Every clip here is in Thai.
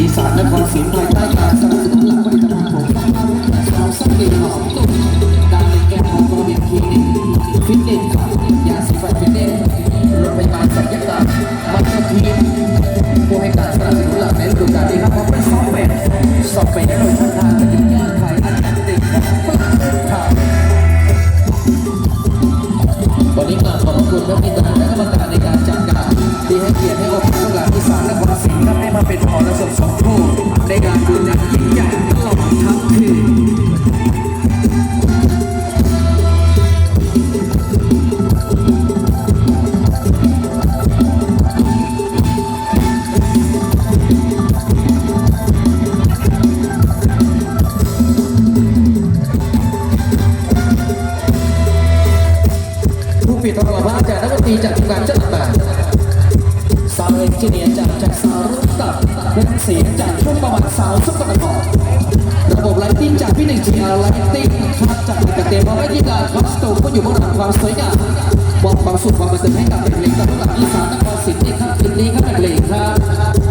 อีสานนครศรีภายใต้การสนับสนุนหลักผลิตภัณฑ์ผมสาวสักเดีหอมตุ่มการเล่นแก้วของโรงเรียนคลินิกฟิตเนสค่ะยาสีฟันฟิตเนสโรงพยาบาลศัลยกรรมมัตเตอร์ทีมผู้ให้การสนับสนุนหลักในฤดูกาลนี้ครับเพราะเป็นซอฟต์แวร์ซอฟต์แวร์ที่เราทำทางกัน มีจากทีมงานจัดแบบซาวเอนจิเนียร์จากจากสาวรุ่นตับและเสียงจากช่วงประวัติสาวซุปเปอร์ตะกอนระบบไลติ้งจากพี่หนึ่งจีอาร์ไลติ้งครับจากเอกเตมพร้อมด้วยทีมงานคอสตูมก็อยู่บนหลังความสวยงามบอกความสุขความบันเทิงให้กับเด็กเล็กกับลูกหลานอีสานนครศรีนี่ครับคลิปนี้ครับเด็กเล็กครับ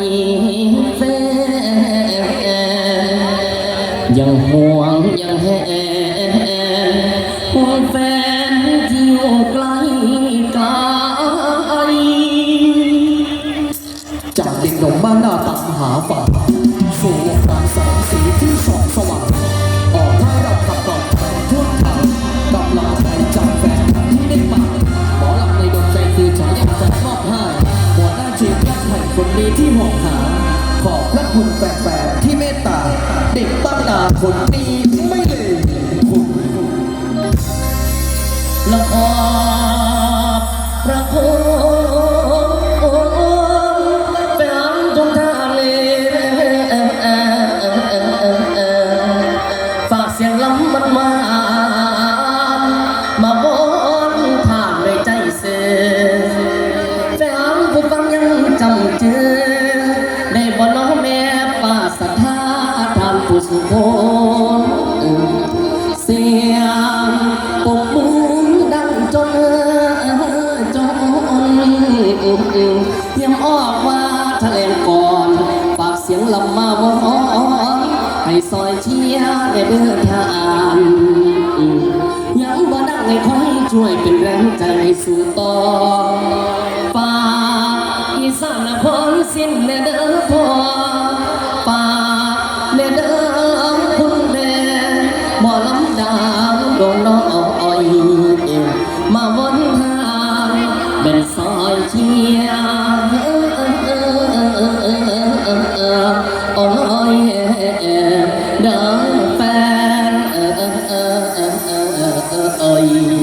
แฟนยังห่วงยังแหนห่วงแฟนที่อยู่ไกลไกลจากเด็กหนุ่มบ้านหน้าตามหาฝั่งสู่วง นดีที่มองหา ขอบพระคุณแฟนๆที่เมตตา เด็กบ้านนาคนนี้ ซอยเชียร์ได้เดินทางยังบ่ดังให้คอยช่วยเป็นแรงใจให้สู่ต่อฝาอีสานนครสิ้นแน่เด้อพ่อ เดินแฟนโอ้ยนี่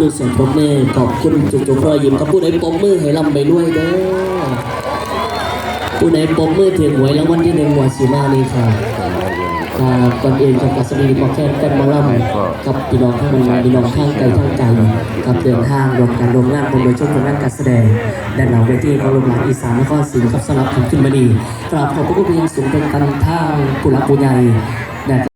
มือเสียงปรบมือขอบคุณจุกจุกรอยยิ้มกับผู้ใดปรบมือให้ลำไปด้วยเด้อผู้ใดปรบมือถึงหวยรางวัลที่หนึ่งหมวดสีมานี่ค่ะครับก่อนอื่นกับกัสดีบอกแค่กันมาล่ำกับพี่น้องทั้งพี่น้องข้างไกลทั้งไกลกับเดินทางรวมกันรวมงานผมโดยช่วงของงานการแสดงและเหล่าเวทีของโรงหลานอีสานนครศรีครับสำหรับถึงขึ้นมาดีกราบขอบพระคุณเป็นอย่างสูงเป็นกันทางผู้หลักผู้ใหญ่